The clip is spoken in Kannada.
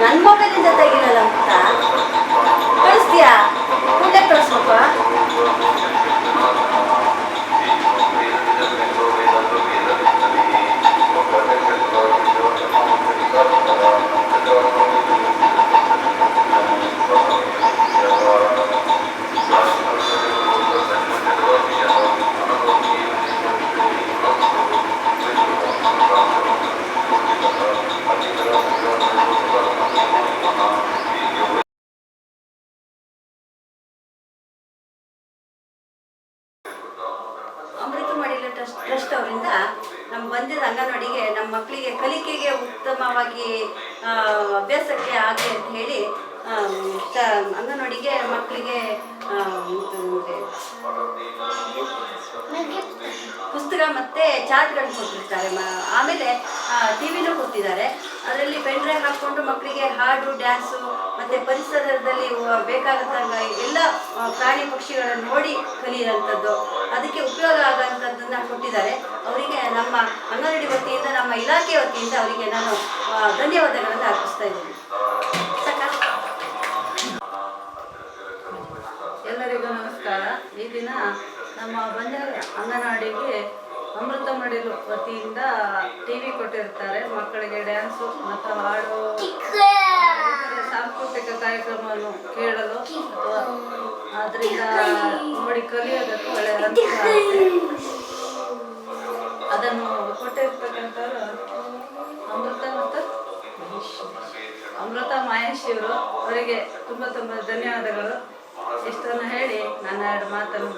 ನನ್ನ ಮೊಬೈಲಿಂದ ತೆಗಿರಲ್ಲ ಅಂತ. ಕಳಿಸ್ತೀಯಾ? ಮುಂದೆ ಕಳಿಸ್ಬೇಕ ಅಮೃತವಾಡಿ ಟ್ರಸ್ಟ್ ಟ್ರಸ್ಟ್ ಅವರಿಂದ ನಮ್ಮ ಬಂದಿದ್ದ ಅಂಗನವಾಡಿಗೆ ನಮ್ಮ ಮಕ್ಕಳಿಗೆ ಕಲಿಕೆಗೆ ಉತ್ತಮವಾಗಿ ಅಭ್ಯಾಸಕ್ಕೆ ಆಗಲಿ ಅಂತ ಹೇಳಿ ಅಂಗನವಾಡಿಗೆ ಮಕ್ಕಳಿಗೆ ಪುಸ್ತಕ ಮತ್ತು ಚಾರ್ಟ್ಗಳನ್ನ ಕೊಟ್ಟಿರ್ತಾರೆ. ಆಮೇಲೆ ಟಿ ವಿನೂ ಕೊಟ್ಟಿದ್ದಾರೆ. ಅದರಲ್ಲಿ ಪೆನ್ ಡ್ರೈವ್ ಹಾಕ್ಕೊಂಡು ಮಕ್ಕಳಿಗೆ ಹಾಡು, ಡ್ಯಾನ್ಸು ಮತ್ತು ಪರಿಸರದಲ್ಲಿ ಬೇಕಾಗತ್ತಂಗ ಎಲ್ಲ ಪ್ರಾಣಿ ಪಕ್ಷಿಗಳನ್ನು ನೋಡಿ ಕಲಿಯುವಂಥದ್ದು. ಅದಕ್ಕೆ ಉಪಯೋಗ ಆಗೋಂಥದ್ದನ್ನ ಕೊಟ್ಟಿದ್ದಾರೆ. ಅವರಿಗೆ ನಮ್ಮ ಅಂಗನವಾಡಿ ವತಿಯಿಂದ ನಮ್ಮ ಇಲಾಖೆ ವತಿಯಿಂದ ಅವರಿಗೆ ನಾನು ಧನ್ಯವಾದಗಳನ್ನು ಅರ್ಪಿಸ್ತಾ ಇದ್ದೀನಿ. ಎಲ್ಲರಿಗೂ ನಮಸ್ಕಾರ. ಈ ದಿನ ನಮ್ಮ ಬಂಜಾರ ಅಂಗನವಾಡಿಗೆ ಅಮೃತ ಮಡಿಲು ವತಿಯಿಂದ ಟಿ ವಿ ಕೊಟ್ಟಿರ್ತಾರೆ. ಮಕ್ಕಳಿಗೆ ಡ್ಯಾನ್ಸು ಮತ್ತು ಹಾಡು ಸಾಂಸ್ಕೃತಿಕ ಕಾರ್ಯಕ್ರಮವನ್ನು ಕೇಳಲು. ಅಥವಾ ಅದರಿಂದ ನೋಡಿ ಕಲಿಯೋದಕ್ಕೂ ಒಳ್ಳೆ. ಅದನ್ನು ಕೊಟ್ಟಿರ್ತಕ್ಕಂಥವ್ರು ಅಮೃತ ಮತ್ತು ಅಮೃತ ಮಹೇಶ್ ಅವರಿಗೆ ತುಂಬ ತುಂಬ ಧನ್ಯವಾದಗಳು. ಇಷ್ಟನ್ನು ಹೇಳಿ ನನ್ನ ಎರಡು ಮಾತನ್ನು